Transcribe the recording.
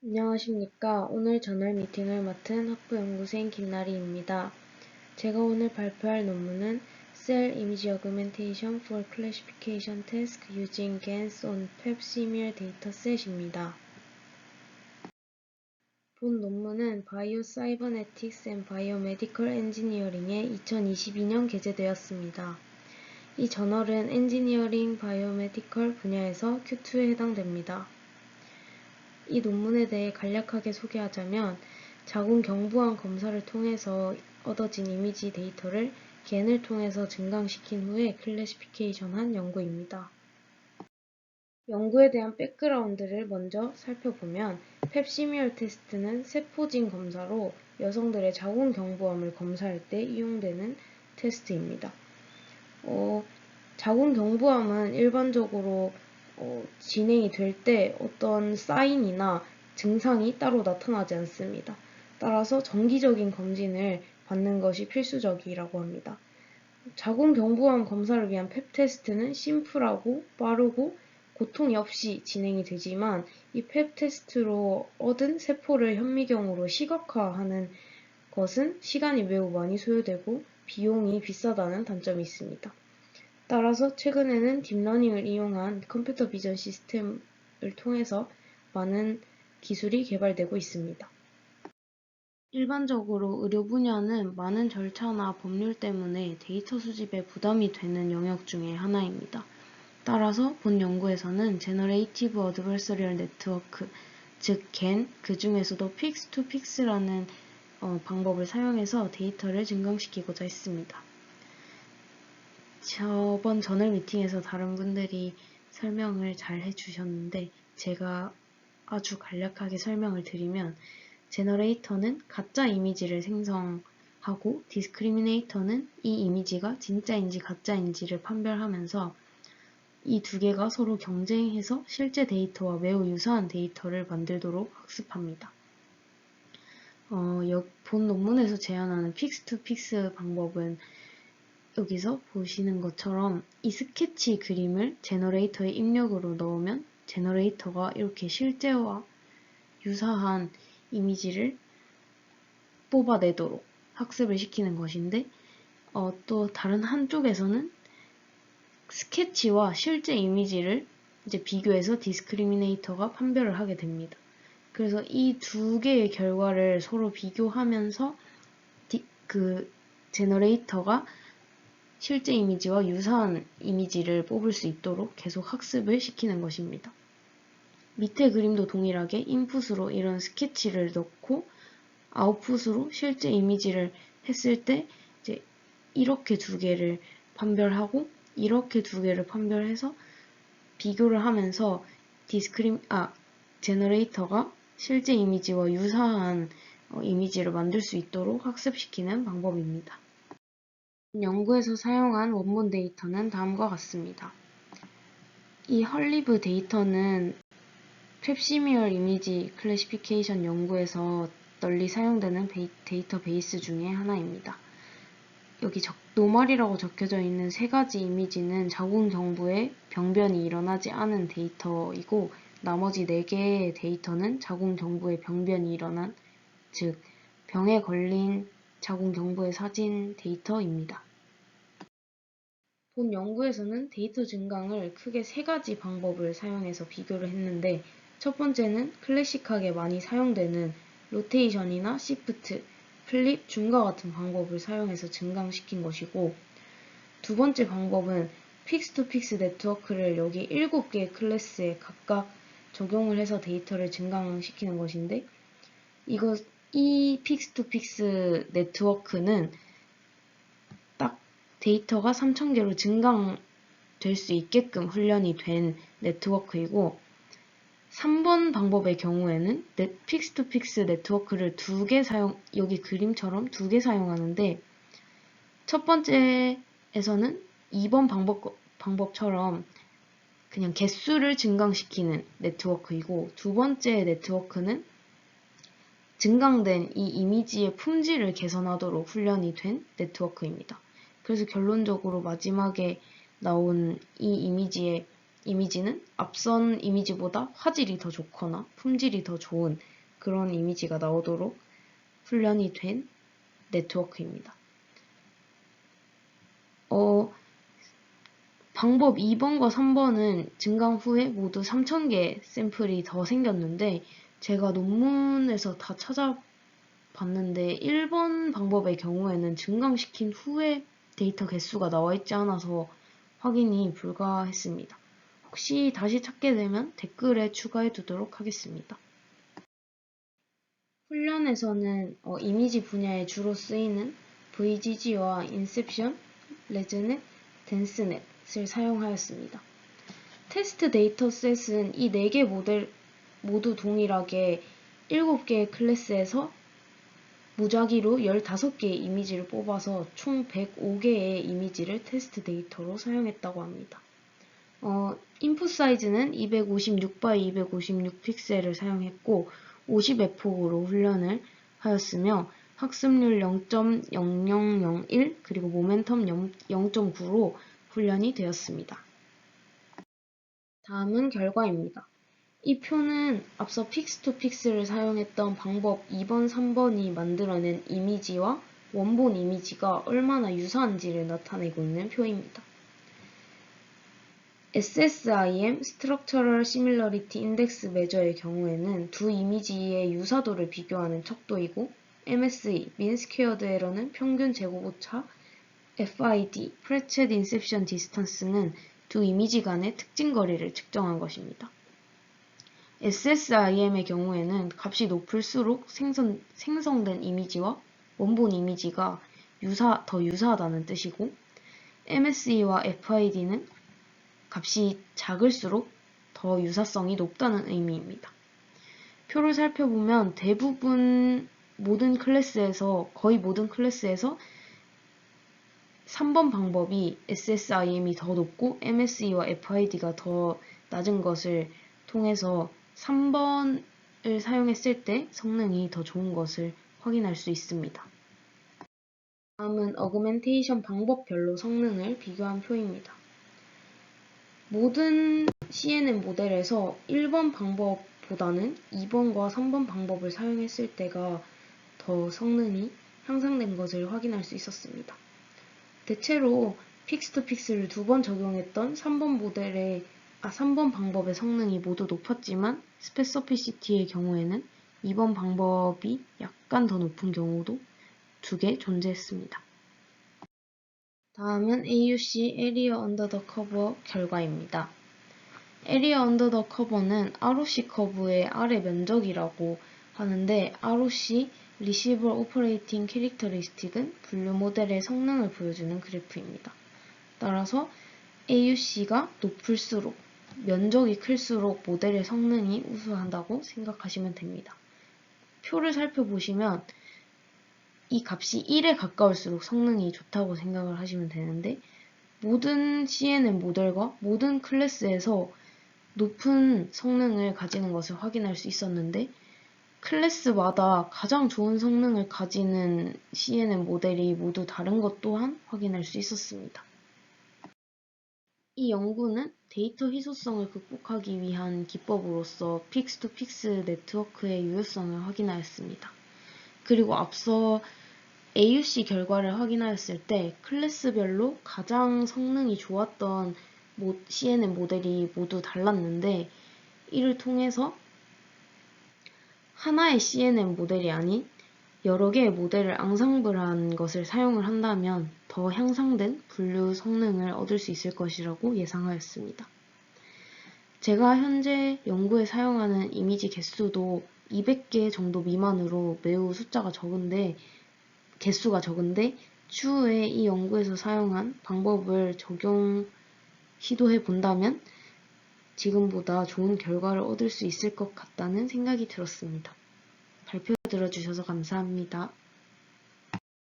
안녕하십니까. 오늘 저널 미팅을 맡은 학부연구생 김나리입니다. 제가 오늘 발표할 논문은 Cell Image Augmentation for Classification Task Using GANs on PEP-Smear Dataset입니다. 본 논문은 Biocybernetics Biomedical Engineering에 2022년 게재되었습니다. 이 저널은 엔지니어링 바이오메디컬 분야에서 Q2에 해당됩니다. 이 논문에 대해 간략하게 소개하자면 자궁 경부암 검사를 통해서 얻어진 이미지 데이터를 겐을 통해서 증강시킨 후에 클래시피케이션한 연구입니다. 연구에 대한 백그라운드를 먼저 살펴보면 펩시미얼 테스트는 세포진 검사로 여성들의 자궁 경부암을 검사할 때 이용되는 테스트입니다. 어, 자궁 경부암은 일반적으로 어, 진행이 될 때 어떤 사인이나 증상이 따로 나타나지 않습니다. 따라서 정기적인 검진을 받는 것이 필수적이라고 합니다. 자궁 경부암 검사를 위한 펩 테스트는 심플하고 빠르고 고통이 없이 진행이 되지만 이 펩 테스트로 얻은 세포를 현미경으로 시각화하는 것은 시간이 매우 많이 소요되고 비용이 비싸다는 단점이 있습니다. 따라서 최근에는 딥러닝을 이용한 컴퓨터 비전 시스템을 통해서 많은 기술이 개발되고 있습니다. 일반적으로 의료 분야는 많은 절차나 법률 때문에 데이터 수집에 부담이 되는 영역 중의 하나입니다. 따라서 본 연구에서는 Generative Adversarial Network, 즉 GAN, 그 중에서도 Pix-to-Pix라는 어, 방법을 사용해서 데이터를 증강시키고자 했습니다. 저번 저널 미팅에서 다른 분들이 설명을 잘 해주셨는데 제가 아주 간략하게 설명을 드리면 제너레이터는 가짜 이미지를 생성하고 디스크리미네이터는 이 이미지가 진짜인지 가짜인지를 판별하면서 이 두 개가 서로 경쟁해서 실제 데이터와 매우 유사한 데이터를 만들도록 학습합니다. 어, 본 논문에서 제안하는 픽스2픽스 방법은 여기서 보시는 것처럼 이 스케치 그림을 제너레이터에 입력으로 넣으면 제너레이터가 이렇게 실제와 유사한 이미지를 뽑아내도록 학습을 시키는 것인데 어, 또 다른 한쪽에서는 스케치와 실제 이미지를 이제 비교해서 디스크리미네이터가 판별을 하게 됩니다. 그래서 이 두 개의 결과를 서로 비교하면서 디, 그 제너레이터가 실제 이미지와 유사한 이미지를 뽑을 수 있도록 계속 학습을 시키는 것입니다. 밑에 그림도 동일하게 인풋으로 이런 스케치를 넣고 아웃풋으로 실제 이미지를 했을 때 이제 이렇게 두 개를 판별하고 이렇게 두 개를 판별해서 비교를 하면서 디스크림 아 제너레이터가 실제 이미지와 유사한 어, 이미지를 만들 수 있도록 학습시키는 방법입니다. 연구에서 사용한 원본 데이터는 다음과 같습니다. 이 헐리브 데이터는 펩시미얼 이미지 클래시피케이션 연구에서 널리 사용되는 데이터 베이스 중의 하나입니다. 여기 적, 노멀이라고 적혀져 있는 세 가지 이미지는 자궁 경부에 병변이 일어나지 않은 데이터이고 나머지 네 개의 데이터는 자궁 경부에 병변이 일어난 즉 병에 걸린 자궁 경부의 사진 데이터입니다. 본 연구에서는 데이터 증강을 크게 세 가지 방법을 사용해서 비교를 했는데 첫 번째는 클래식하게 많이 사용되는 로테이션이나 시프트, 플립, 줌과 같은 방법을 사용해서 증강시킨 것이고 두 번째 방법은 픽스 투 픽스 네트워크를 여기 7개의 클래스에 각각 적용을 해서 데이터를 증강시키는 것인데 이거 이 픽스 투 픽스 네트워크는 딱 데이터가 3000개로 증강될 수 있게끔 훈련이 된 네트워크이고 3번 방법의 경우에는 픽스 투 픽스 네트워크를 두 개 사용, 여기 그림처럼 두 개 사용하는데 첫 번째에서는 2번 방법, 방법처럼 그냥 개수를 증강시키는 네트워크이고 두 번째 네트워크는 증강된 이 이미지의 품질을 개선하도록 훈련이 된 네트워크입니다. 그래서 결론적으로 마지막에 나온 이 이미지의 이미지는 앞선 이미지보다 화질이 더 좋거나 품질이 더 좋은 그런 이미지가 나오도록 훈련이 된 네트워크입니다. 어, 방법 2번과 3번은 증강 후에 모두 3000개 샘플이 더 생겼는데 제가 논문에서 다 찾아봤는데 1번 방법의 경우에는 증강시킨 후에 데이터 개수가 나와 있지 않아서 확인이 불가했습니다. 혹시 다시 찾게 되면 댓글에 추가해 두도록 하겠습니다. 훈련에서는 어, 이미지 분야에 주로 쓰이는 VGG와 인셉션, 레즈넷, 댄스넷을 사용하였습니다. 테스트 데이터셋은 이 4개 모델 모두 동일하게 7개의 클래스에서 무작위로 15개의 이미지를 뽑아서 총 105개의 이미지를 테스트 데이터로 사용했다고 합니다. 어, 인풋 사이즈는 256x 256 픽셀을 사용했고 50f폭으로 훈련을 하였으며 학습률 0.0001 그리고 모멘텀 0.9로 훈련이 되었습니다. 다음은 결과입니다. 이 표는 앞서 픽스2픽스를 사용했던 방법 2번, 3번이 만들어낸 이미지와 원본 이미지가 얼마나 유사한지를 나타내고 있는 표입니다. SSIM Structural Similarity Index Measure의 경우에는 두 이미지의 유사도를 비교하는 척도이고 MSE Mean Squared Error는 평균 제곱 오차, FID Fetched Inception Distance는 두 이미지 간의 특징 거리를 측정한 것입니다. SSIM의 경우에는 값이 높을수록 생성, 생성된 이미지와 원본 이미지가 유사, 더 유사하다는 뜻이고 MSE와 FID는 값이 작을수록 더 유사성이 높다는 의미입니다. 표를 살펴보면 대부분 모든 클래스에서 거의 모든 클래스에서 3번 방법이 SSIM이 더 높고 MSE와 FID가 더 낮은 것을 통해서 3번을 사용했을 때 성능이 더 좋은 것을 확인할 수 있습니다. 다음은 어그멘테이션 방법별로 성능을 비교한 표입니다. 모든 CNN 모델에서 1번 방법보다는 2번과 3번 방법을 사용했을 때가 더 성능이 향상된 것을 확인할 수 있었습니다. 대체로 픽스2픽스를 두 번 적용했던 3번 모델의 아 3번 방법의 성능이 모두 높았지만 스페서피시티의 경우에는 2번 방법이 약간 더 높은 경우도 두 개 존재했습니다. 다음은 AUC Area Under the Cover 결과입니다. Area Under the Cover는 ROC 커브의 아래 면적이라고 하는데 ROC Receiver Operating Characteristic은 분류 모델의 성능을 보여주는 그래프입니다. 따라서 AUC가 높을수록 면적이 클수록 모델의 성능이 우수한다고 생각하시면 됩니다. 표를 살펴보시면 이 값이 1에 가까울수록 성능이 좋다고 생각을 하시면 되는데 모든 CNN 모델과 모든 클래스에서 높은 성능을 가지는 것을 확인할 수 있었는데 클래스마다 가장 좋은 성능을 가지는 CNN 모델이 모두 다른 것 또한 확인할 수 있었습니다. 이 연구는 데이터 희소성을 극복하기 위한 기법으로서 픽스2픽스 네트워크의 유효성을 확인하였습니다. 그리고 앞서 AUC 결과를 확인하였을 때 클래스별로 가장 성능이 좋았던 CNN 모델이 모두 달랐는데 이를 통해서 하나의 CNN 모델이 아닌 여러 개의 모델을 앙상블한 것을 사용을 한다면 더 향상된 분류 성능을 얻을 수 있을 것이라고 예상하였습니다. 제가 현재 연구에 사용하는 이미지 개수도 200개 정도 미만으로 매우 숫자가 적은데 개수가 적은데 추후에 이 연구에서 사용한 방법을 적용 시도해 본다면 지금보다 좋은 결과를 얻을 수 있을 것 같다는 생각이 들었습니다. 발표 들어주셔서 감사합니다.